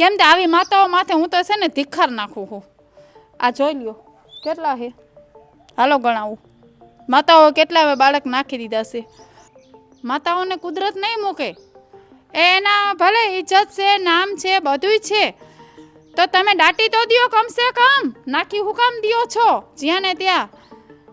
કેમ કે આવી માતાઓ માથે હું તો છે ને ધિખાર નાખું હું આ જોઈ લ્યો, કેટલા છે? હાલો ગણાવું. માતાઓ કેટલા હવે બાળક નાખી દીધા છે? માતાઓને કુદરત નહીં મૂકે. એ એના ભલે ઇજ્જત છે, નામ છે, બધુંય છે. તો તમે દાટી તો દ્યો કમસે કમ. નાખી હું કામ દ્યો છો. જ્યાં ને ત્યાં.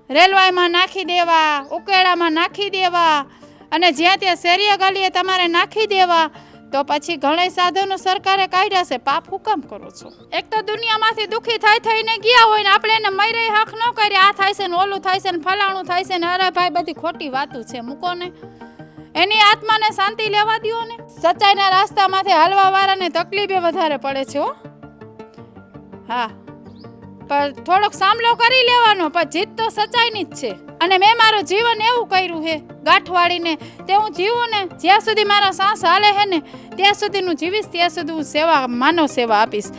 રેલવાયમાં નાખી દેવા ઉકેળામાં નાખી દેવા. અને જ્યાં ત્યાં શેરીએ ગલીએ તમારે નાખી દેવા. તો પછી ઘણા સાધનો સરકારે કાઢ્યા છે. પાપ હું કામ કરો છો? એક તો દુનિયામાંથી દુઃખી થઈ થઈને ગયા હોય ને આપણે એને મરે હક ન કરીએ આ થાય છે ને ઓલું થાય છે ને ફલાણું થાય છે ને અરે ભાઈ, બધી ખોટી વાતું છે. મૂકો ને. એની આત્માને શાંતિ લેવા દો ને. સચ્ચાઈના રાસ્તામાંથી હાલવા વાળાને તકલીફે વધારે પડે છે હો. હા. પણ થોડોક સામલો કરી લેવાનો, પણ જીત તો સચાઈની જ છે. અને મેં મારું જીવન એવું કર્યું છે ગાંઠ વાળીને તે હું જીવું ને, જ્યાં સુધી મારા સાસ હાલે છે ને, ત્યાં સુધી હું જીવીશ, ત્યાં સુધી હું સેવા, માનવ સેવા આપીશ.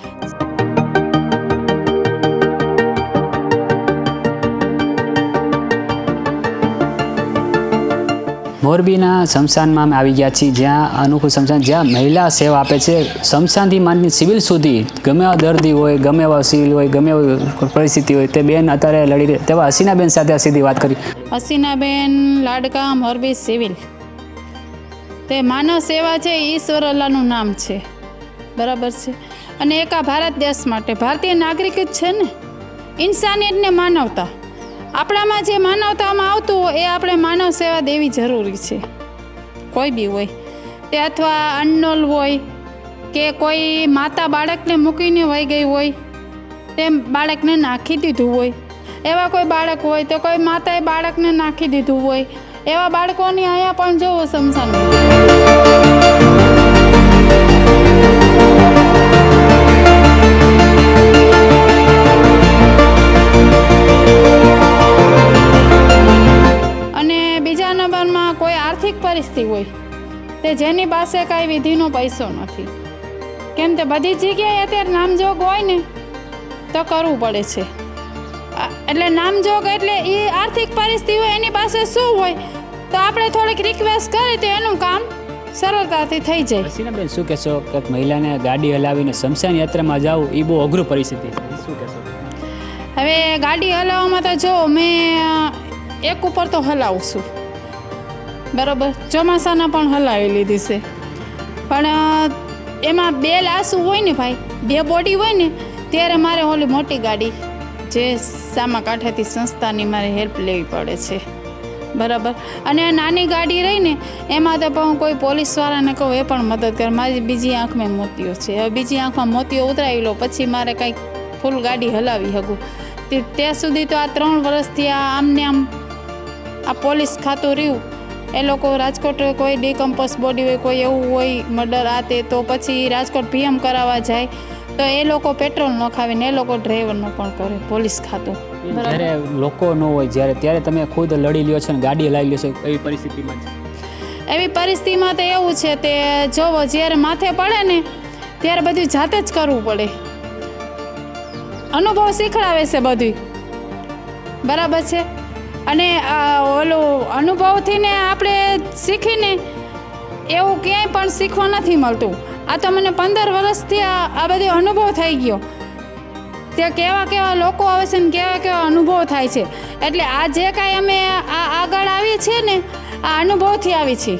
મોરબીના શમશાનમાં અમે આવી ગયા છીએ, જ્યાં અનુકૂળ શમશાન, જ્યાં મહિલા સેવા આપે છે. શમશાનથી માંડીને સિવિલ સુધી ગમે એવા દર્દી હોય, ગમે એવા સિવિલ હોય, ગમે એવી પરિસ્થિતિ હોય, તે બેન અત્યારે લડી રહી તેવા હસીનાબેન સાથે આ સીધી વાત કરી. હસીનાબેન લાડકા મોરબી સિવિલ. તે માનવ સેવા છે, ઈશ્વર અલ્લાહનું નામ છે. બરાબર છે? અને એક આ ભારત દેશ માટે ભારતીય નાગરિક જ છે ને? ઇન્સાનિયતને માનવતા. આપણામાં જે માનવતામાં આવતું હોય એ આપણે માનવ સેવા દેવી જરૂરી છે. કોઈ બી હોય. તે અથવા અનનોલ હોય, કે કોઈ માતા બાળકને મૂકીને વહી ગઈ હોય, તેમ બાળકને નાખી દીધું હોય. એવા કોઈ બાળક હોય તો કોઈ માતાએ બાળકને નાખી દીધું હોય. એવા બાળકોની અહીંયા પણ જોવો સમસાન પરિસ્થિતિ હોય. તે જેની પાસે કાંઈ વિધિનો પૈસો નથી. કેમ તે બધી જગ્યાએ અત્યારે નામજોગ હોય ને તો કરવું પડે છે. એટલે નામજોગ એટલે એ આર્થિક પરિસ્થિતિ હોય એની પાસે શું હોય તો આપણે થોડીક રિક્વેસ્ટ કરીએ તો એનું કામ સરળતાથી થઈ જાય. હસીનાબેન શું કહેશો? કે મહિલાને ગાડી હલાવીને શમશાન યાત્રામાં જવું એ બહુ અઘરું પરિસ્થિતિ. છે શું કહેશો? હવે ગાડી હલાવવામાં તો જો મેં એક ઉપર તો હલાવું છું. બરોબર, ચોમાસાના પણ હલાવી લીધી છે. પણ એમાં બે લાસુ હોય ને ભાઈ, બે બોડી હોય ને, ત્યારે મારે ઓલી મોટી ગાડી, જે સામા કાંઠેથી સંસ્થાની મારે હેલ્પ લેવી પડે છે. બરાબર. અને નાની ગાડી રહી ને, એમાં તો પણ કોઈ પોલીસવાળાને કહું, એ પણ મદદ કરે. મારી બીજી આંખમાં મોતીઓ છે. હવે બીજી આંખમાં મોતીઓ ઉતરાવી પછી મારે કંઈક ફૂલ ગાડી હલાવી શકું. તે, ત્યાં સુધી તો આ ત્રણ વર્ષથી આ આમને આમ, આ પોલીસ ખાતું રહ્યું. એ લોકો રાજકોટ કોઈ ડીકમ્પોઝ બોડી હોય કોઈ એવું હોય મર્ડર આ તે તો પછી રાજકોટ પીએમ કરાવવા જાય. તો એ લોકો પેટ્રોલ ન ખાવીને એ લોકો ડ્રાઈવરનું પણ કરે પોલીસ ખાતું. જ્યારે લોકો ન હોય જ્યારે ત્યારે તમે ખુદ લડી લ્યો છો ને ગાડી લાવી લ્યો છો એવી પરિસ્થિતિમાં એવી પરિસ્થિતિમાં તો એવું છે તે જોવો જ્યારે માથે પડે ને ત્યારે બધું જાતે જ કરવું પડે. અનુભવ શીખડાવે છે બધું બરાબર છે? અને ઓલું અનુભવથી ને આપણે શીખીને એવું ક્યાંય પણ શીખવા નથી મળતું. આ તો મને પંદર વર્ષથી આ આ બધો અનુભવ થઈ ગયો. ત્યાં કેવા કેવા લોકો આવે છે ને કેવા કેવા અનુભવ થાય છે. એટલે આ જે કાંઈ અમે આ આગળ આવીએ છીએ ને આ અનુભવથી આવી છીએ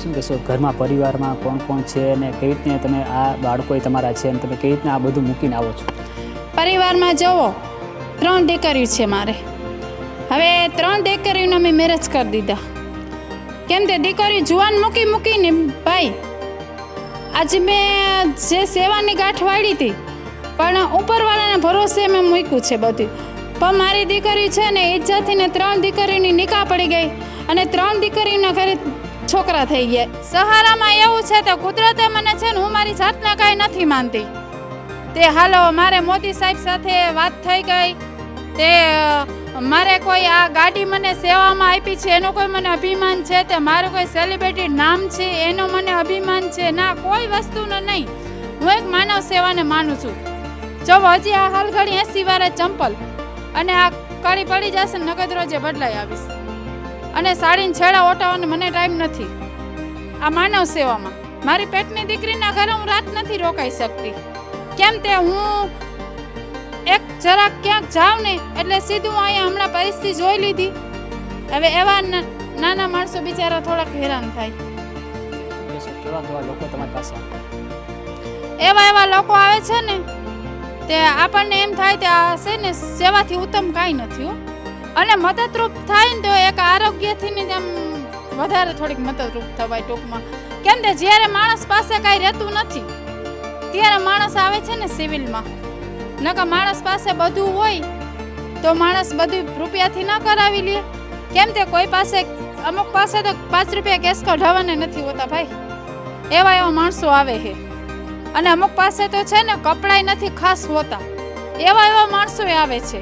શું કહેશો? ઘરમાં પરિવારમાં કોણ કોણ છે અને કેવી રીતને તમે આ બાળકોએ તમારા છે અને તમે કેવી રીતના આ બધું મૂકીને આવો છો? પરિવારમાં જવો ત્રણ દીકરીઓ છે મારે. હવે ત્રણ દીકરીઓને મેં મેરેજ કરી દીધા. કેમ તે દીકરી જુવાન મૂકી મૂકીને, ભાઈ, આજે મેં જે સેવાની ગાંઠ વાળી હતી, પણ ઉપરવાળાના ભરોસે મેં મૂક્યું છે બધું. પણ મારી દીકરી છે ને ઇજ્જતથી ને ત્રણ દીકરીની નિકાહ પડી ગઈ અને ત્રણ દીકરીના ઘરે છોકરા થઈ ગયા. સહારામાં એવું છે તો કુદરતે મને છે ને, હું મારી જાતને કાંઈ નથી માનતી. તે હાલો, મારે મોદી સાહેબ સાથે વાત થઈ ગઈ. તે મારે કોઈ આ ગાડી મને સેવામાં આપી છે, એનું કોઈ મને અભિમાન છે, તે મારું કોઈ સેલિબ્રિટી નામ છે, એનું મને અભિમાન છે, ના, કોઈ વસ્તુનો નહીં. હું એક માનવ સેવાને માનું છું. જો હજી આ હાલ ઘડી એસી વારે ચંપલ અને આ કાળી પડી જશે નગદ રોજે બદલાઈ આવીશ. અને સાડીને છેડા ઓટાવવાનો મને ટાઈમ નથી. આ માનવ સેવામાં. મારી પેટની દીકરીના ઘરે હું રાત નથી રોકાઈ શકતી. કેમ તે હું એક જરાક ક્યાંક જાવ ને એટલે સીધું અહીંયા હમણાં પરિસ્થિતિ જોઈ લીધી. હવે એવા નાના માણસો બિચારા થોડાક હેરાન થાય? એવા એવા લોકો આવે છે ને, તે આપણને એમ થાય કે આ છે ને સેવાથી ઉત્તમ કાંઈ નથી અને મદદરૂપ થાય ને તો એક આરોગ્યથી ને આમ વધારે થોડીક મદદરૂપ થવાય ટૂંકમાં. કેમ કે જ્યારે માણસ પાસે કાંઈ રહેતું નથી, ત્યારે માણસ આવે છે ને સિવિલમાં. નકર માણસ પાસે બધું હોય તો માણસ બધું રૂપિયાથી ન કરાવી લે. કેમ તે કોઈ પાસે અમુક પાસે તો પાંચ રૂપિયા કેસ કઢાવવાને નથી હોતા ભાઈ. એવા એવા માણસો આવે છે. અને અમુક પાસે તો છે ને કપડાય નથી ખાસ હોતા. એવા એવા માણસો આવે છે.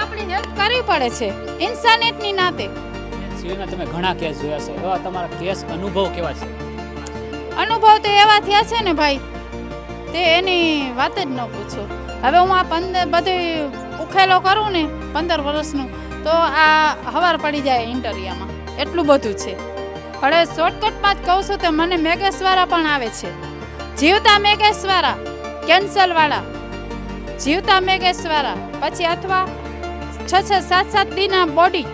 આપણી હેલ્પ કરવી પડે છે ઇન્સાનિયતની નાતે. સિવિલમાં તમે ઘણા કેસ જોયા છે. એવા તમારા કેસ અનુભવ કેવા છે? અનુભવ તો એવા થયા છે ને ભાઈ તે એની વાત જ ન પૂછો. હવે હું આ પંદર બધી ઉખેલો કરું ને પંદર વર્ષનું, તો આ હવાર પડી જાય ઇન્ટરિયામાં. એટલું બધું છે. હવે શોર્ટકટમાં જ કહું છું તો મને મેગેશવાળા પણ આવે છે. જીવતા મેગેશવાળા કેન્સલવાળા જીવતા મેગેશવાળા, પછી અથવા છ છ, સાત સાત દીના બોડી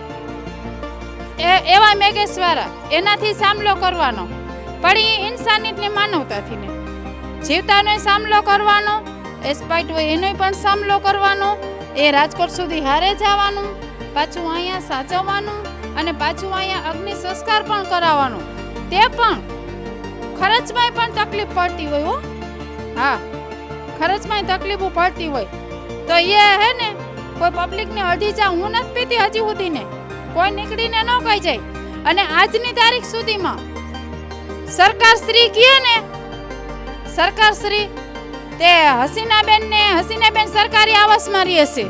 એ, એવા મેગેશવાળા, એનાથી સામલો કરવાનો. પણ એ ઇન્સાનિયતની માનવતાથી ને. જીવતાનો સામલો કરવાનો એસ્પાઇટ હોય એનો પણ સામલો કરવાનો, એ રાજકોટ સુધી હારે જવાનું, પાછું અહીંયા સાચવવાનું અને પાછું અહીંયા અગ્નિ સંસ્કાર પણ કરાવવાનું. તે પણ ખર્ચમાંય પણ તકલીફ પડતી હોય હો. હા, ખર્ચમાંય તકલીફો પડતી હોય. તો એ હે ને, કોઈ પબ્લિકને અડી જા હું નથી પીતી હજી સુધીને. કોઈ નીકળીને ન કહી જાય. અને આજની તારીખ સુધીમાં સરકાર શ્રી કહે ને સરકાર શ્રી, તે હસીનાબેન ને હસીનાબેન સરકારી આવાસમાં રહે છે.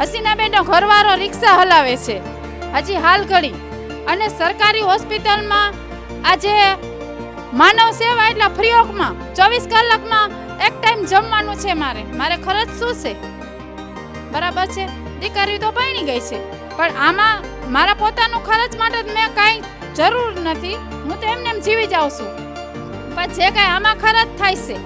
હસીનાબેનનો ઘરવાળો રિક્ષા હલાવે છે. હજી હાલ ઘડી. અને સરકારી હોસ્પિટલમાં આજે માનવ સેવા એટલે ફ્રી ઓફમાં ચોવીસ કલાકમાં એક ટાઈમ જમવાનું છે મારે. મારે ખર્ચ શું છે? બરાબર છે? દીકરી તો ભણી ગઈ છે. પણ આમાં મારા પોતાનું ખર્ચ માટે મેં કાંઈ જરૂર નથી. હું તો એમને એમ જીવી જાઉં છું. પણ જે કાંઈ આમાં ખર્ચ થાય છે,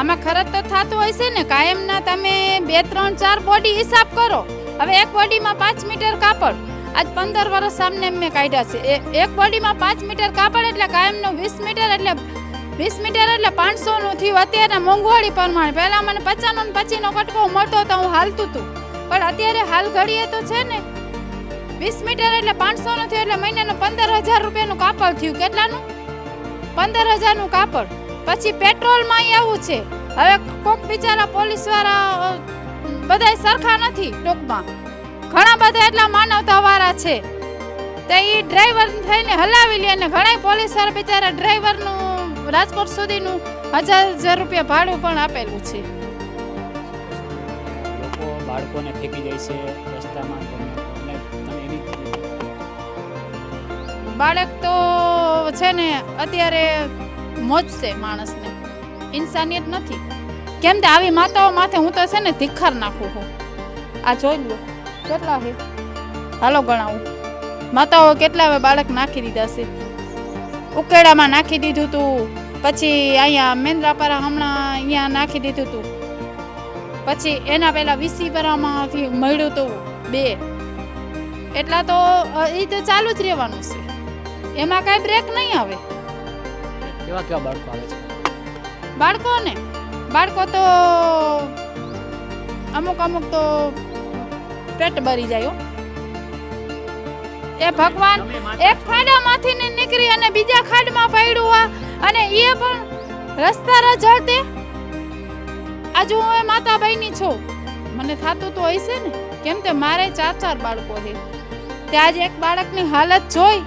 આમાં ખર્ચ તો થતું હોય છે ને, કાયમના તમે બે, ત્રણ, ચાર બોડી હિસાબ કરો. હવે એક બોડીમાં પાંચ મીટર કાપડ. આજ પંદર વર્ષ સામને મેં કાઢ્યા છે. એક બોડીમાં પાંચ મીટર કાપડ એટલે કાયમનું વીસ મીટર એટલે વીસ મીટર એટલે પાંચસો નું થયું અત્યારે મોંઘવાળી પ્રમાણે. પહેલા મને પચાસનો ને પચીનો કટકો મળતો તો હું હાલતું હતું પણ અત્યારે હાલ ઘડીએ તો છે ને, વીસ મીટર એટલે પાંચસો નું થયું એટલે મહિનાનું પંદર હજાર રૂપિયાનું કાપડ થયું. કેટલાનું? પંદર હજારનું કાપડ. પછી પેટ્રોલમાં આવું છે. હવે કોક બિચારા પોલીસવાળા બધાય સરખા નથી ટૂંકમાં. ઘણા બધા એટલા માનવતા વાળા છે. તો એ ડ્રાઈવર થઈને હલાવી લે અને ઘણા પોલીસવાળા બિચારા ડ્રાઈવરનું રાજકોટ સુધીનું હજાર હજાર રૂપિયા ભાડું પણ આપેલું છે. બાળકોને ફેંકી જાય છે. બાળક તો છે ને, અત્યારે મોજ છે માણસને. ઇન્સાનિયત નથી. કેમ કે આવી માતાઓ માથે હું તો છે ને ધિખાર નાખું છું. આ જોઈ લો, કેટલા છે? હાલો ગણાવું. માતાઓ કેટલા હવે બાળક નાખી દીધા છે? ઉકેડામાં નાખી દીધું તું. પછી અહીંયા મેન્દ્રાપારા હમણાં અહીંયા નાખી દીધું તું. પછી એના પહેલાં વિસીપરામાંથી મળ્યું તું બે. એટલા તો એ તો ચાલુ જ રહેવાનું છે. એમાં કાંઈ બ્રેક નહીં આવે. કેવા કેવા બાળકો આવે છે? બાળકોને? બાળકો તો અમુક અમુક તો પેટ ભરી જાય એ ભગવાન એક ખાડામાંથી ને નીકળી અને બીજા ખાડમાં પડ્યું અને એ પણ રસ્તા રજળતે આજુ હું એ માતા બહેની છું. મને થાતું તો હશે ને? કેમ કે મારે ચાર ચાર બાળકો છે. તે આજે એક બાળકની હાલત જોઈ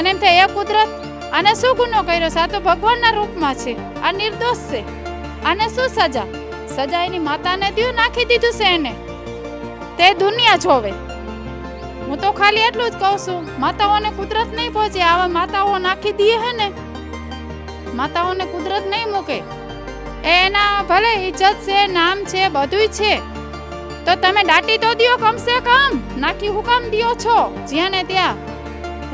અને એમ થાય, એ કુદરત, આને શું ગુનો કર્યો છે? આ તો ભગવાનના રૂપમાં છે. આ નિર્દોષ છે. આને શું સજા? સજા એની માતાને દીયું, નાખી દીધું છે એને. તે દુનિયા જોવે. હું તો ખાલી એટલું જ કહું છું. માતાઓને કુદરત નહીં પહોંચે. આવા માતાઓ નાખી દઈએ હે ને. માતાઓને કુદરત નહીં મૂકે. એના ભલે ઇજ્જત છે, નામ છે, બધુંય છે. તો તમે દાટી તો દ્યો કમસે કમ. નાખી હુકમ દ્યો છો. જ્યાં ને ત્યાં.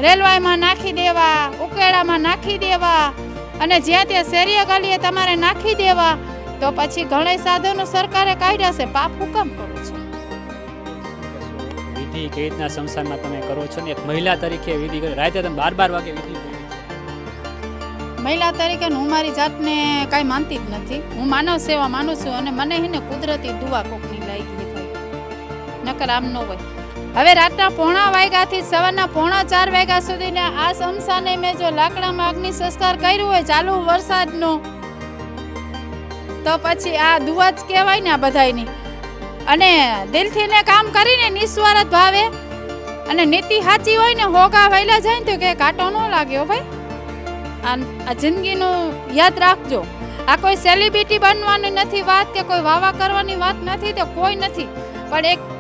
રેલવાયમાં નાખી દેવા ઉકેળામાં નાખી દેવા. અને જ્યાં ત્યાં શેરીએ ગલીએ તમારે નાખી દેવા. તો પછી ઘણા સાધનો સરકારે કાઢ્યા છે. પાપ હુકમ કરો છો? વિધિ કેવી રીતના સંસારમાં તમે કરો છો ને? એક મહિલા તરીકે વિધિ કરી રાતે તમે બાર બાર વાગે વિધિ કરી મહિલા તરીકે હું મારી જાતને કાંઈ માનતી જ નથી. હું માનવ સેવા માનું છું અને મને એને કુદરતી દુવા કોકની લાગી ભાઈ નકર આમ ન હોય. હવે રાતના પોણા વાગ્યાથી સવારના પોણા ચાર વાગ્યા સુધીના આ સમસાને મેં જો લાકડામાં અગ્નિ સંસ્કાર કર્યું હોય, ચાલુ વરસાદનો, તો પછી આ દુવાજ જ કહેવાય ને આ બધાયની. અને દિલથી ને કામ કરીને નિસ્વાર્થ ભાવે, અને નીતિ સાચી હોય ને હોગા વહેલા જાય ને તો કે કાંટો ન લાગ્યો ભાઈ. આ જિંદગીનું યાદ રાખજો. આ કોઈ સેલિબ્રિટી બનવાની નથી વાત કે કોઈ વાવા કરવાની વાત નથી, તો કોઈ નથી. પણ એક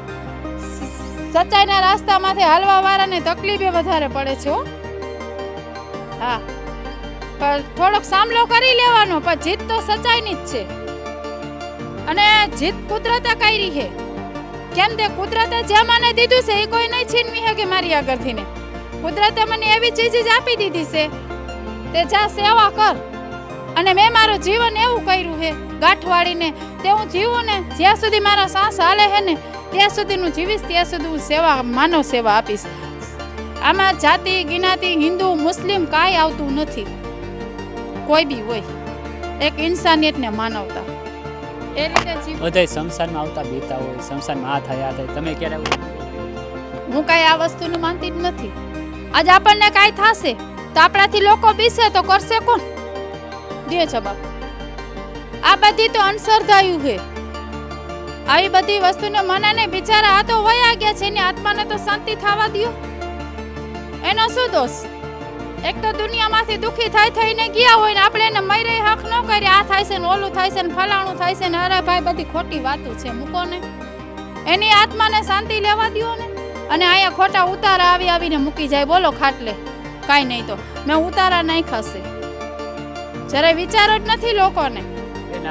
સચ્ચાઈના રાસ્તામાંથી હાલવા વાળાને તકલીફે વધારે પડે છે, હો. પણ થોડોક સામલો કરી લેવાનો, પણ જીત તો સચ્ચાઈની જ છે. અને જીત કુદરતે કરી છે. કેમ તે કુદરતે જે મને દીધું છે, એ કોઈ નહીં છીનવી શકે મારી આગળથી ને કુદરતે મને એવી ચીજ જ આપી દીધી છે. તે જા, સેવા કર. અને મેં મારું જીવન એવું કર્યું છે, ગાંઠવાળીને, તે હું જીવું ને જ્યાં સુધી મારા શ્વાસ હાલે છે ને ત્યાં સુધી હું જીવીશ ત્યાં સુધી હું સેવા માનવ સેવા આપીશ. આમાં જાતિ જ્ઞાતિ હિન્દુ મુસ્લિમ કાંઈ આવતું નથી. કોઈ બી હોય. એક ઇન્સાનિયતને માનવતા. એ રીતે જીવ સંસારમાં આવતા બીતા હોય સંસારમાં આ થયા થાય. તમે ક્યારે હું કાંઈ આ વસ્તુને માનતી જ નથી. આજ આપણને કાંઈ થશે તો આપણાથી લોકો બીસે તો કરશે કોણ? દે જવાબ. આ બધી તો અનસરધાયું છે. આવી બધી વસ્તુનો મને ને બિચારા આ તો વયા ગયા છે, એની આત્માને તો શાંતિ થવા દ્યો. એનો શું દોષ? એક તો દુનિયામાંથી દુખી થઈ થઈને ગયા હોય ને આપણે એને મરે હક ન કરીએ આ થાય છે ને ઓલું થાય છે ને ફલાણું થાય છે ને, અરે ભાઈ, બધી ખોટી વાતો છે, મૂકો ને. એની આત્માને શાંતિ લેવા દો ને. અને અહીંયા ખોટા ઉતારા આવી આવીને મૂકી જાય, બોલો ખાટલે. કાંઈ નહીં તો. મેં ઉતારા નહીં ખાશે જ્યારે વિચાર જ નથી લોકોને.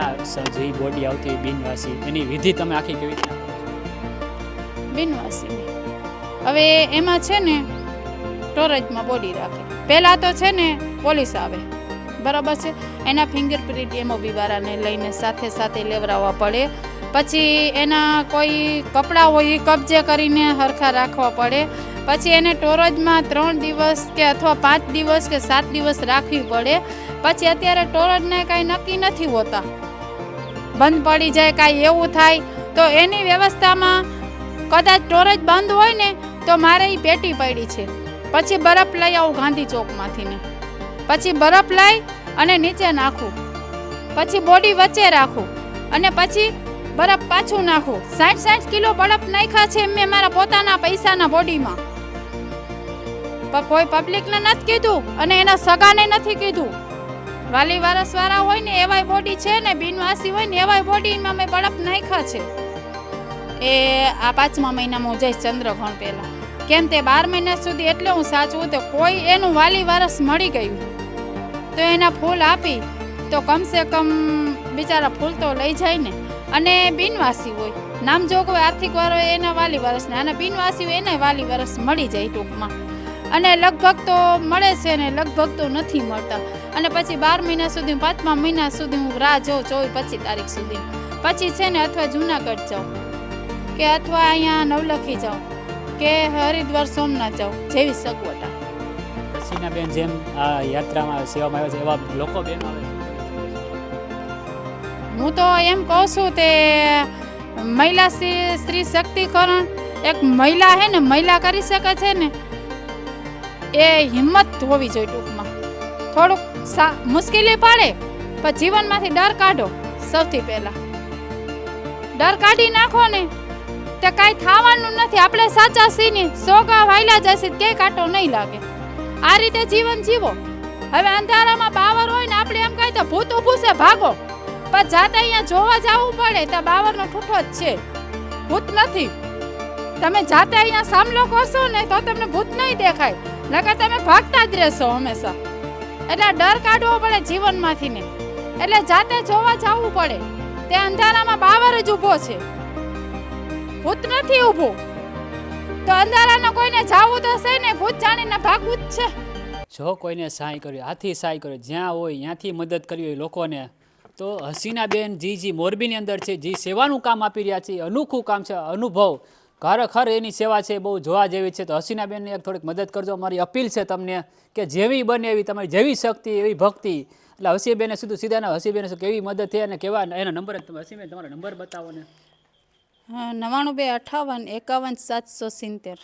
સ- જે બોડી આવતી બિનવાસી. એની વિધિ તમે આખી કેવી રીતના બિનવાસી હવે એમાં છે ને સ્ટોરેજમાં બોડી રાખે. પહેલાં તો છે ને પોલીસ આવે. બરાબર છે? એના ફિંગરપ્રિન્ટ એમો બિવારાને લઈને સાથે સાથે લેવડાવવા પડે. પછી એના કોઈ કપડાં હોય એ કબજે કરીને હરખા રાખવા પડે. પછી એને ટોરજમાં ત્રણ દિવસ કે અથવા પાંચ દિવસ કે સાત દિવસ રાખવી પડે. પછી અત્યારે ટોરજને કાંઈ નક્કી નથી હોતા. બંધ પડી જાય, કાંઈ એવું થાય, તો એની વ્યવસ્થામાં કદાચ સ્ટોરેજ બંધ હોય ને, તો મારે એ પેટી પડી છે. પછી બરફ લઈ આવું ગાંધી ચોકમાંથી ને પછી બરફ લઈ અને નીચે નાખું. પછી બોડી વચ્ચે રાખું. અને પછી બરફ પાછું નાખું. સાઠ સાઠ કિલો બરફ નાખ્યા છે મેં મારા પોતાના પૈસાના બોડીમાં. પણ કોઈ પબ્લિકને નથી કીધું અને એના સગાને નથી કીધું. વાલી વારસવાળા હોય ને, એવાય બોડી છે ને, બિનવાસી હોય ને, એવાય બોડીમાં મેં બળપ નાખ્યા છે. એ આ પાંચમા મહિનામાં હું જઈશ ચંદ્રગ્રહણ પહેલાં. કેમ તે બાર મહિના સુધી એટલે હું સાચવું તો કોઈ એનું વાલી વારસ મળી ગયું. તો એના ફૂલ આપી, તો કમસે કમ બિચારા ફૂલ તો લઈ જાય ને. અને બિનવાસી હોય. નામ જોગ હોય આર્થિક હોય એના વાલી વારસને અને બિનવાસી હોય એને વાલી વરસ મળી જાય ટૂંકમાં. અને લગભગ તો મળે છે ને, લગભગ તો નથી મળતા. અને પછી બાર મહિના સુધી પાંચમા મહિના સુધી હું રાહ જોઉં ચોવીસ પચીસ તારીખ સુધી. પછી છે ને અથવા જુનાગઢ જાઉં કે અથવા અહીંયા નવલખી જાઉં કે હરિદ્વાર સોમનાથ જાઉં જેવી સગવટા રસીના બેન જેમ આ યાત્રામાં સેવામાં આવે છે એવા લોકો બેન આવે હું તો એમ કહું છું તે મહિલા સ્ત્રી શક્તિકરણ એક મહિલા હે ને મહિલા કરી શકે છે ને એ હિંમત હોવી જોઈએ ટૂંકમાં. થોડુંક મુશ્કેલી પડે, પણ જીવનમાંથી ડર કાઢો સૌથી પહેલાં. ડર કાઢી નાખો ને, તે કાંઈ થવાનું નથી. આપણે સાચા સીને સોગા વાયલા જશે કે કાંટો નહીં લાગે. આ રીતે જીવન જીવો. હવે અંધારામાં બાવર હોય ને, આપણે એમ કહીએ તો ભૂત ઊભું છે, ભાગો. પણ જાતે અહીંયા જોવા જવું પડે તો બાવરનો ઠૂઠો જ છે. ભૂત નથી. તમે જાતે અહીંયા સામલો કરશો ને, તો તમને ભૂત નહીં દેખાય. નકર તમે ભાગતા જ રહેશો હંમેશા. એટલે ડર કાઢવો પડે જીવનમાંથી ને. એટલે જાતે જોવા જવું પડે. તે અંધારામાં બાવર જ ઊભો છે. ભૂત નથી ઊભો. તો અંધારાનો કોઈને જાવું તો છે ને, ભૂત જાણીને ભાગવું જ છે. જો કોઈને સહાય કર્યો હાથી સહાય કર્યો જ્યાં હોય, ત્યાંથી મદદ કરવી હોય લોકોને, તો હસીનાબેન જી જી મોરબીની અંદર છે, જે સેવાનું કામ આપી રહ્યા છે અનોખું કામ છે, અનુભવ. ખરેખર એની સેવા છે બહુ જોવા જેવી છે. તો હસીનાબેનને એક થોડીક મદદ કરજો. મારી અપીલ છે તમને કે જેવી બને એવી તમારી જેવી શક્તિ, એવી ભક્તિ. એટલે હસીબેને સીધું સીધા હસીબેને શું કેવી મદદ થઈ અને કેવા એના નંબર તમે હસીબેન, તમારો નંબર બતાવો ને. નવાણું બે અઠાવન એકાવન સાતસો સિત્તેર.